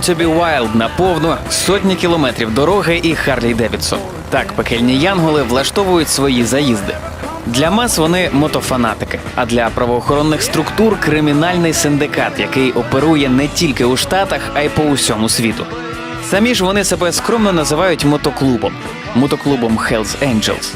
To be Wild на повну сотні кілометрів дороги і Харлі Девідсон. Так пекельні янголи влаштовують свої заїзди. Для мас вони мотофанатики, а для правоохоронних структур кримінальний синдикат, який оперує не тільки у Штатах, а й по усьому світу. Самі ж вони себе скромно називають мотоклубом, мотоклубом Hells Angels.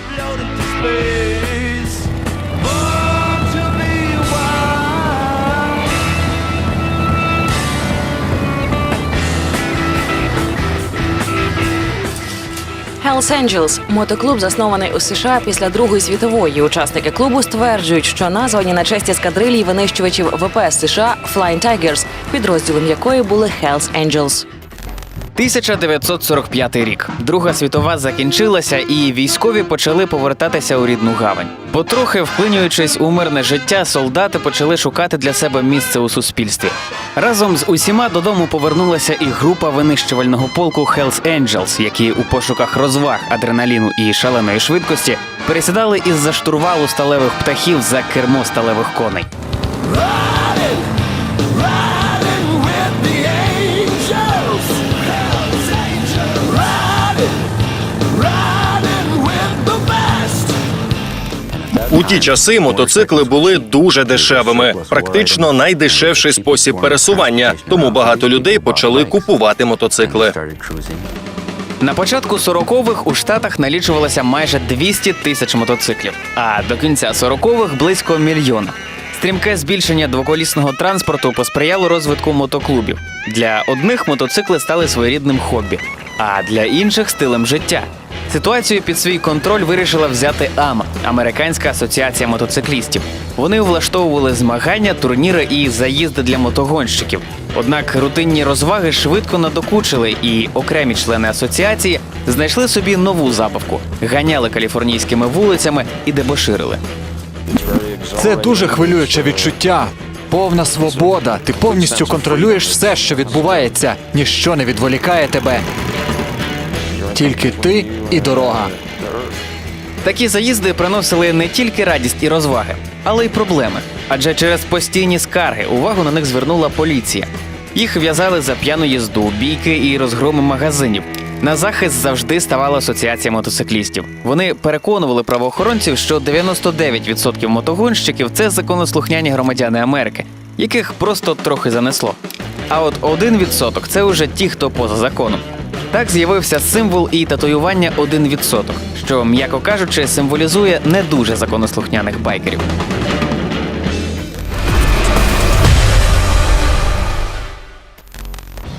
Hells Angels – мотоклуб, заснований у США після Другої світової. Учасники клубу стверджують, що названі на честь ескадрилії винищувачів ВПС США Flying Tigers, підрозділом якої були Hells Angels. 1945 рік. Друга світова закінчилася, і військові почали повертатися у рідну гавань. Потрохи вплинюючись у мирне життя, солдати почали шукати для себе місце у суспільстві. Разом з усіма додому повернулася і група винищувального полку Hells Angels, які у пошуках розваг, адреналіну і шаленої швидкості пересідали із-за штурвалу сталевих птахів за кермо сталевих коней. У ті часи мотоцикли були дуже дешевими, практично найдешевший спосіб пересування. Тому багато людей почали купувати мотоцикли. На початку 40-х у штатах налічувалося майже 200 тисяч мотоциклів, а до кінця 40-х – близько мільйона. Стрімке збільшення двоколісного транспорту посприяло розвитку мотоклубів. Для одних мотоцикли стали своєрідним хобі, а для інших стилем життя. Ситуацію під свій контроль вирішила взяти АМА Американська асоціація мотоциклістів. Вони влаштовували змагання, турніри і заїзди для мотогонщиків. Однак рутинні розваги швидко надокучили, і окремі члени асоціації знайшли собі нову забавку, ганяли каліфорнійськими вулицями і дебоширили. Це дуже хвилююче відчуття. Повна свобода. Ти повністю контролюєш все, що відбувається. Ніщо не відволікає тебе. Тільки ти і дорога. Такі заїзди приносили не тільки радість і розваги, але й проблеми. Адже через постійні скарги увагу на них звернула поліція. Їх в'язали за п'яну їзду, бійки і розгроми магазинів. На захист завжди ставала асоціація мотоциклістів. Вони переконували правоохоронців, що 99% мотогонщиків це законослухняні громадяни Америки, яких просто трохи занесло. А от 1% – це вже ті, хто поза законом. Так з'явився символ і татуювання 1%, що, м'яко кажучи, символізує не дуже законослухняних байкерів.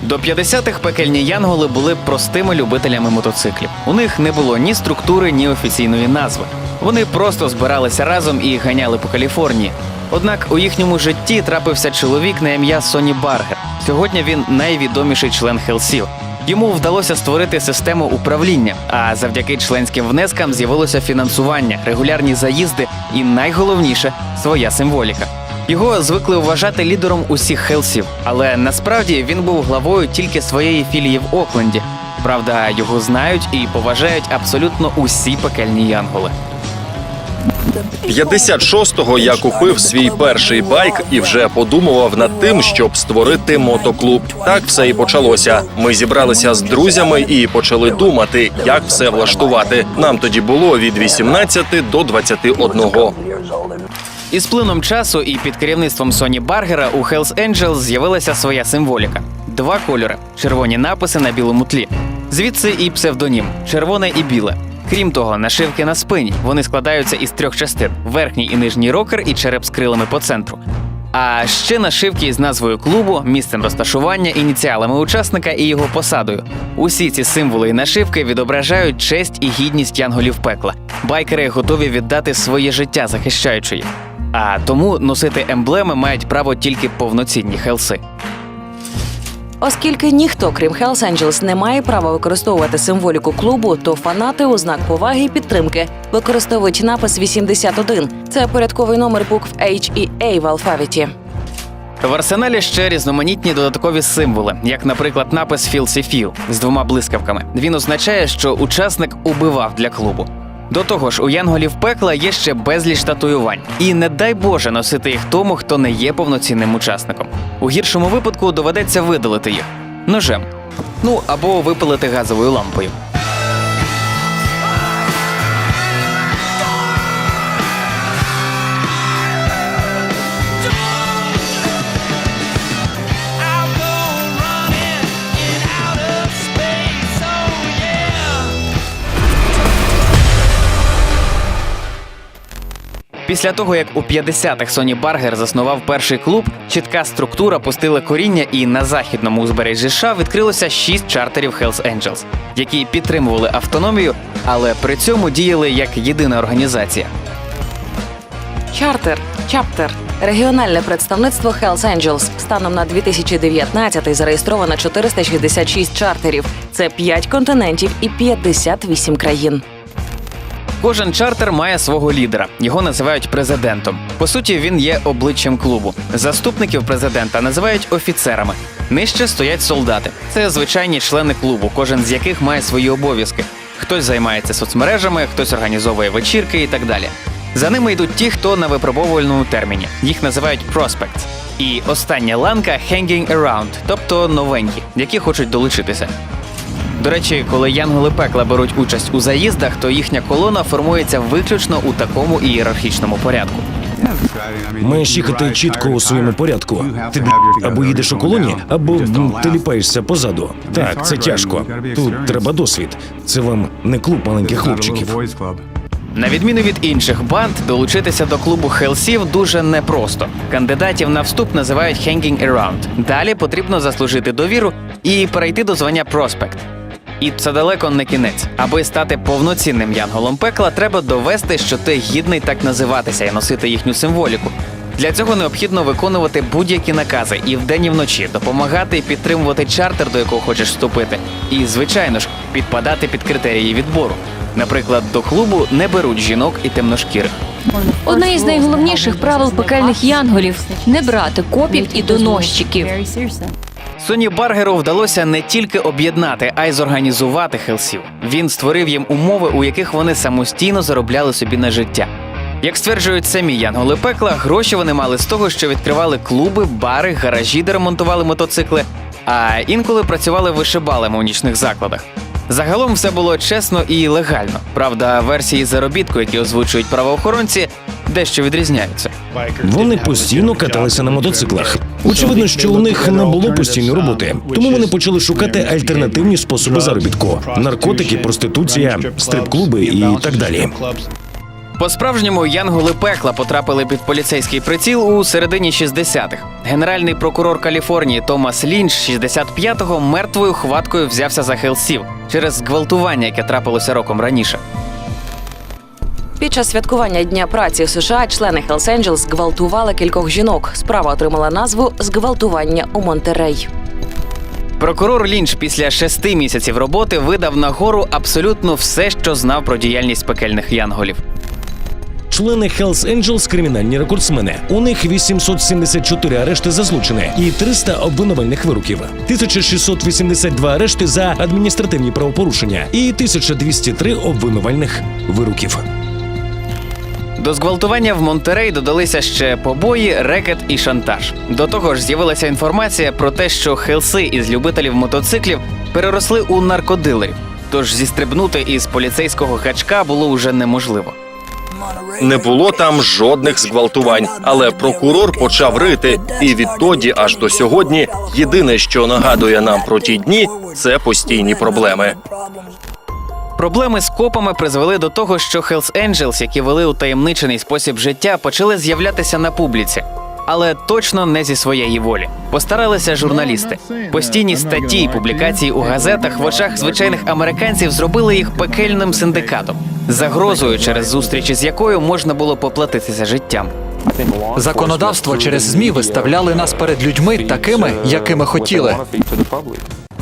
До 50-х пекельні янголи були простими любителями мотоциклів. У них не було ні структури, ні офіційної назви. Вони просто збиралися разом і ганяли по Каліфорнії. Однак у їхньому житті трапився чоловік на ім'я Соні Баргер. Сьогодні він найвідоміший член Хелсіл. Йому вдалося створити систему управління, а завдяки членським внескам з'явилося фінансування, регулярні заїзди і найголовніше своя символіка. Його звикли вважати лідером усіх хелсів, але насправді він був главою тільки своєї філії в Окленді. Правда, його знають і поважають абсолютно усі пекельні янголи. 56-го я купив свій перший байк і вже подумував над тим, щоб створити мотоклуб. Так все і почалося. Ми зібралися з друзями і почали думати, як все влаштувати. Нам тоді було від 18 до 21. Із плином часу і під керівництвом Соні Баргера у Hells Angels з'явилася своя символіка: два кольори червоні написи на білому тлі. Звідси і псевдонім червоне і біле. Крім того, нашивки на спині вони складаються із трьох частин: верхній і нижній рокер і череп з крилами по центру. А ще нашивки із назвою клубу, місцем розташування, ініціалами учасника і його посадою. Усі ці символи і нашивки відображають честь і гідність янголів пекла. Байкери готові віддати своє життя, захищаючи їх. А тому носити емблеми мають право тільки повноцінні хелси. Оскільки ніхто, крім Hells Angels, не має права використовувати символіку клубу, то фанати у знак поваги і підтримки використовують напис 81. Це порядковий номер букв H і A в алфавіті. В арсеналі ще різноманітні додаткові символи, як, наприклад, напис «Філсі Філ» з двома блискавками. Він означає, що учасник убивав для клубу. До того ж, у янголів пекла є ще безліч татуювань, і не дай Боже носити їх тому, хто не є повноцінним учасником. У гіршому випадку доведеться видалити їх. ножем. Ну або випалити газовою лампою. Після того, як у 50-х Соні Баргер заснував перший клуб, чітка структура пустила коріння, і на західному узбережжі США відкрилося шість чартерів Hells Angels, які підтримували автономію, але при цьому діяли як єдина організація. Чартер, чаптер. Регіональне представництво Hells Angels. Станом на 2019 зареєстровано 466 чартерів. Це 5 континентів і 58 країн. Кожен чартер має свого лідера. Його називають президентом. По суті, він є обличчям клубу. Заступників президента називають офіцерами. Нижче стоять солдати. Це звичайні члени клубу, кожен з яких має свої обов'язки. Хтось займається соцмережами, хтось організовує вечірки і так далі. За ними йдуть ті, хто на випробовувальному терміні. Їх називають prospects. І остання ланка hanging around, тобто новенькі, які хочуть долучитися. До речі, коли янголи пекла беруть участь у заїздах, то їхня колона формується виключно у такому ієрархічному порядку. Маєш їхати чітко у своєму порядку. Ти або їдеш у колоні, або ти ліпаєшся позаду. Так, це тяжко. Тут треба досвід. Це вам не клуб маленьких хлопчиків. На відміну від інших банд, долучитися до клубу хелсів дуже непросто. Кандидатів на вступ називають hanging around. Далі потрібно заслужити довіру і перейти до звання проспект. І це далеко не кінець. Аби стати повноцінним янголом пекла, треба довести, що ти гідний так називатися і носити їхню символіку. Для цього необхідно виконувати будь-які накази і вдень, і вночі, допомагати і підтримувати чартер, до якого хочеш вступити, і, звичайно ж, підпадати під критерії відбору. Наприклад, до клубу не беруть жінок і темношкірих. Одне із найголовніших правил пекельних янголів не брати копів і доносчиків. Соні Баргеру вдалося не тільки об'єднати, а й зорганізувати хелсів. Він створив їм умови, у яких вони самостійно заробляли собі на життя. Як стверджують самі янголи пекла, гроші вони мали з того, що відкривали клуби, бари, гаражі, де ремонтували мотоцикли, а інколи працювали вишибалами у нічних закладах. Загалом все було чесно і легально. Правда, версії заробітку, які озвучують правоохоронці, дещо відрізняються. Вони постійно каталися на мотоциклах. Очевидно, що у них не було постійної роботи, тому вони почали шукати альтернативні способи заробітку: наркотики, проституція, стрип-клуби і так далі. По-справжньому янголи пекла потрапили під поліцейський приціл у середині 60-х. Генеральний прокурор Каліфорнії Томас Лінч 65-го мертвою хваткою взявся за хелсів через зґвалтування, яке трапилося роком раніше. Під час святкування Дня праці в США члени Hells Angels зґвалтували кількох жінок. Справа отримала назву Зґвалтування у Монтерей. Прокурор Лінч після шести місяців роботи видав нагору абсолютно все, що знав про діяльність пекельних янголів. Члени Hells Angels – кримінальні рекордсмени. У них 874 арешти за злочини і 300 обвинувальних вироків, 1682 арешти за адміністративні правопорушення і 1203 обвинувальних вироків. До зґвалтування в Монтерей додалися ще побої, рекет і шантаж. До того ж, з'явилася інформація про те, що хелси із любителів мотоциклів переросли у наркодилерів. Тож зістрибнути із поліцейського гачка було уже неможливо. Не було там жодних зґвалтувань, але прокурор почав рити. І відтоді, аж до сьогодні, єдине, що нагадує нам про ті дні, це постійні проблеми. Проблеми з копами призвели до того, що Hells Angels, які вели утаємничений спосіб життя, почали з'являтися на публіці. Але точно не зі своєї волі. Постаралися журналісти. Постійні статті і публікації у газетах в очах звичайних американців зробили їх пекельним синдикатом, загрозою, через зустрічі з якою можна було поплатитися життям. Законодавство через ЗМІ виставляли нас перед людьми такими, якими хотіли.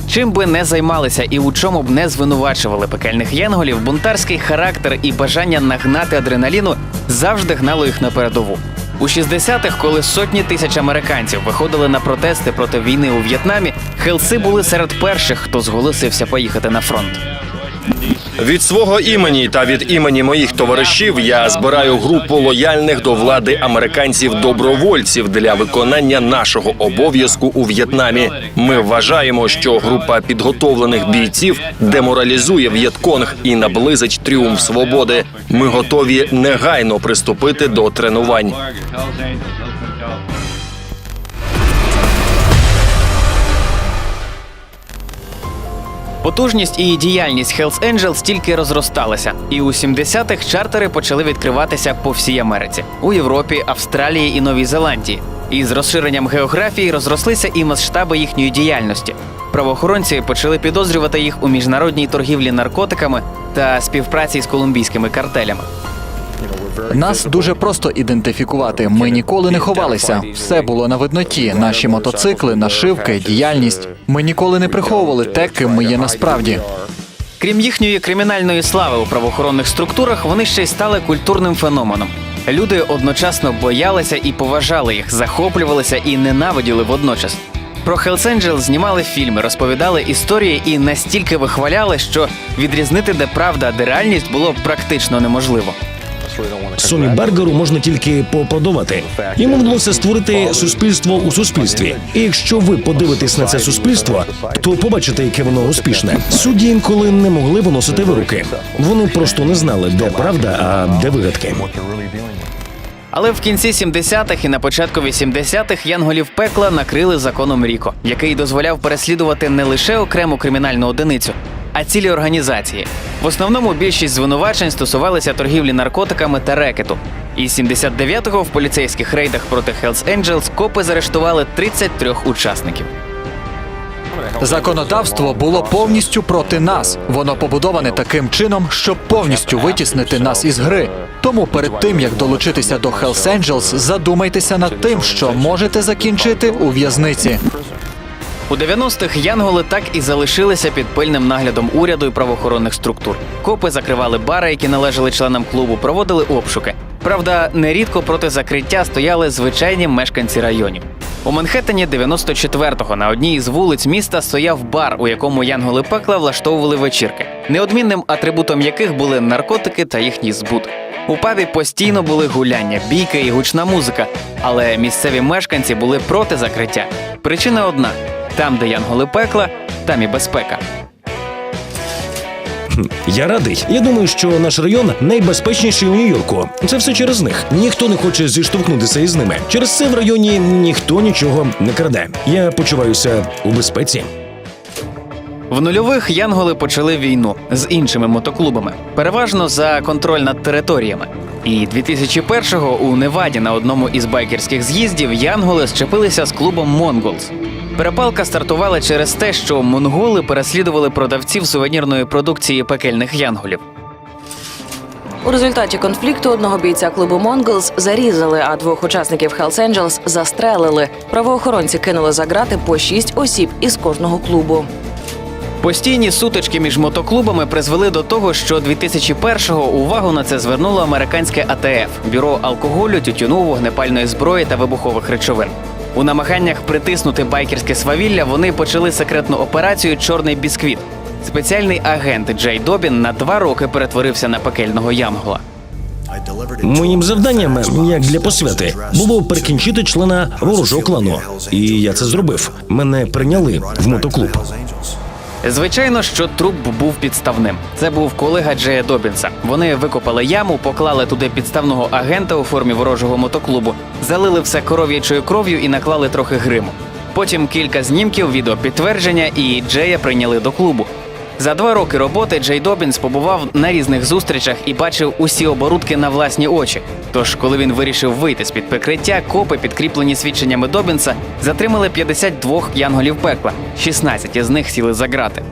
Чим би не займалися і у чому б не звинувачували пекельних янголів, бунтарський характер і бажання нагнати адреналіну завжди гнало їх на передову. У 60-х, коли сотні тисяч американців виходили на протести проти війни у В'єтнамі, хелси були серед перших, хто зголосився поїхати на фронт. Від свого імені та від імені моїх товаришів я збираю групу лояльних до влади американців добровольців для виконання нашого обов'язку у В'єтнамі. Ми вважаємо, що група підготовлених бійців деморалізує В'єтконг і наблизить тріумф свободи. Ми готові негайно приступити до тренувань. Потужність і діяльність Hells Angels тільки розросталася, і у 70-х чартери почали відкриватися по всій Америці у Європі, Австралії і Новій Зеландії. І з розширенням географії розрослися і масштаби їхньої діяльності. Правоохоронці почали підозрювати їх у міжнародній торгівлі наркотиками та співпраці з колумбійськими картелями. Нас дуже просто ідентифікувати. Ми ніколи не ховалися. Все було на видноті. Наші мотоцикли, нашивки, діяльність. Ми ніколи не приховували те, ким ми є насправді. Крім їхньої кримінальної слави у правоохоронних структурах, вони ще й стали культурним феноменом. Люди одночасно боялися і поважали їх, захоплювалися і ненавиділи водночас. Про Hells Angels знімали фільми, розповідали історії і настільки вихваляли, що відрізнити, де правда, де реальність було практично неможливо. Соні Бергеру можна тільки поаплодувати. Йому вдалося створити суспільство у суспільстві. І якщо ви подивитесь на це суспільство, то побачите, яке воно успішне. Судді інколи не могли виносити вироки. Вони просто не знали, де правда, а де вигадки. Але в кінці 70-х і на початку 80-х янголів пекла накрили законом Ріко, який дозволяв переслідувати не лише окрему кримінальну одиницю, а цілі організації. В основному більшість звинувачень стосувалися торгівлі наркотиками та рекету. І 79-го в поліцейських рейдах проти Hells Angels копи заарештували 33 учасників. Законодавство було повністю проти нас. Воно побудоване таким чином, щоб повністю витіснити нас із гри. Тому перед тим як долучитися до Hells Angels, задумайтеся над тим, що можете закінчити у в'язниці. У 90-х янголи так і залишилися під пильним наглядом уряду і правоохоронних структур. Копи закривали бари, які належали членам клубу, проводили обшуки. Правда, нерідко проти закриття стояли звичайні мешканці районів. У Манхеттені 94-го на одній із вулиць міста стояв бар, у якому янголи пекла влаштовували вечірки, неодмінним атрибутом яких були наркотики та їхній збут. У пабі постійно були гуляння, бійки і гучна музика, але місцеві мешканці були проти закриття. Причина одна: там, де янголи пекла, там і безпека. Я радий. Я думаю, що наш район найбезпечніший у Нью-Йорку. Це все через них. Ніхто не хоче зіштовхнутися із ними. Через це в районі ніхто нічого не краде. Я почуваюся у безпеці. В нульових янголи почали війну з іншими мотоклубами, переважно за контроль над територіями. І 2001-го у Неваді на одному із байкерських з'їздів янголи зчепилися з клубом Монголс. Перепалка стартувала через те, що монголи переслідували продавців сувенірної продукції пекельних янголів. У результаті конфлікту одного бійця клубу Монголс зарізали, а двох учасників Hells Angels застрелили. Правоохоронці кинули за грати по шість осіб із кожного клубу. Постійні сутички між мотоклубами призвели до того, що 2001-го увагу на це звернуло американське АТФ бюро алкоголю, тютюну, вогнепальної зброї та вибухових речовин. У намаганнях притиснути байкерське свавілля вони почали секретну операцію Чорний бісквіт. Спеціальний агент Джей Добін на два роки перетворився на пекельного янгола. Моїм завданням, як для посвяти, було перекінчити члена ворожого клану. І я це зробив. Мене прийняли в мотоклуб. Звичайно, що труп був підставним. Це був колега Джея Добінса. Вони викопали яму, поклали туди підставного агента у формі ворожого мотоклубу, залили все коров'ячою кров'ю і наклали трохи гриму. Потім кілька знімків, відеопідтвердження, і Джея прийняли до клубу. За два роки роботи Джей Добінс побував на різних зустрічах і бачив усі оборудки на власні очі. Тож, коли він вирішив вийти з під прикриття, копи, підкріплені свідченнями Добінса, затримали 52 янголів пекла. 16 із них сіли за грати.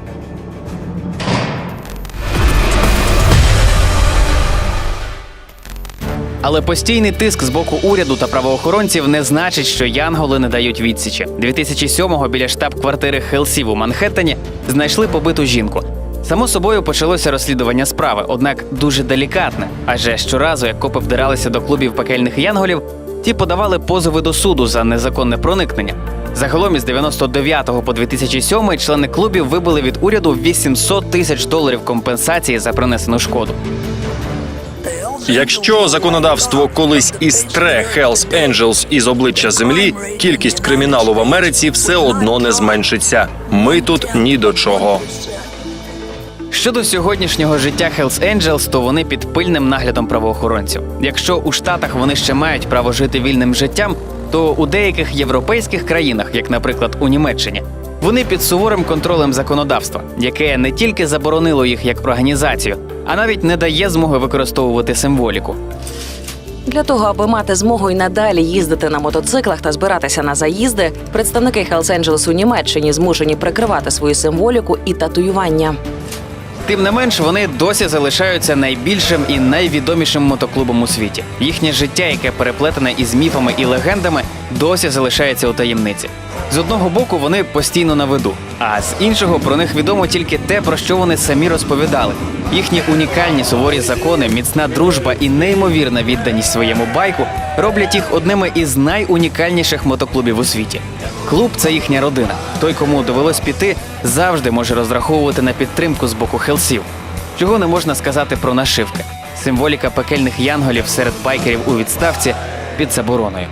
Але постійний тиск з боку уряду та правоохоронців не значить, що янголи не дають відсічі. 2007-го біля штаб-квартири Хелсів у Манхеттені знайшли побиту жінку. Само собою почалося розслідування справи, однак дуже делікатне. Адже щоразу, як копи вдиралися до клубів пекельних янголів, ті подавали позови до суду за незаконне проникнення. Загалом із 99 по 2007 члени клубів вибили від уряду 800 тисяч доларів компенсації за принесену шкоду. Якщо законодавство колись і стре Hells Angels із обличчя землі, кількість криміналу в Америці все одно не зменшиться. Ми тут ні до чого. Щодо сьогоднішнього життя Hells Angels, то вони під пильним наглядом правоохоронців. Якщо у Штатах вони ще мають право жити вільним життям, то у деяких європейських країнах, як, наприклад, у Німеччині, вони під суворим контролем законодавства, яке не тільки заборонило їх як організацію, а навіть не дає змоги використовувати символіку. Для того, аби мати змогу й надалі їздити на мотоциклах та збиратися на заїзди, представники Hells Angels у Німеччині змушені прикривати свою символіку і татуювання. Тим не менш, вони досі залишаються найбільшим і найвідомішим мотоклубом у світі. Їхнє життя, яке переплетене із міфами і легендами, досі залишається у таємниці. З одного боку, вони постійно на виду, а з іншого про них відомо тільки те, про що вони самі розповідали. Їхні унікальні суворі закони, міцна дружба і неймовірна відданість своєму байку роблять їх одними із найунікальніших мотоклубів у світі. Клуб це їхня родина. Той, кому довелось піти, завжди може розраховувати на підтримку з боку хелсів. Чого не можна сказати про нашивки. Символіка пекельних янголів серед байкерів у відставці під забороною.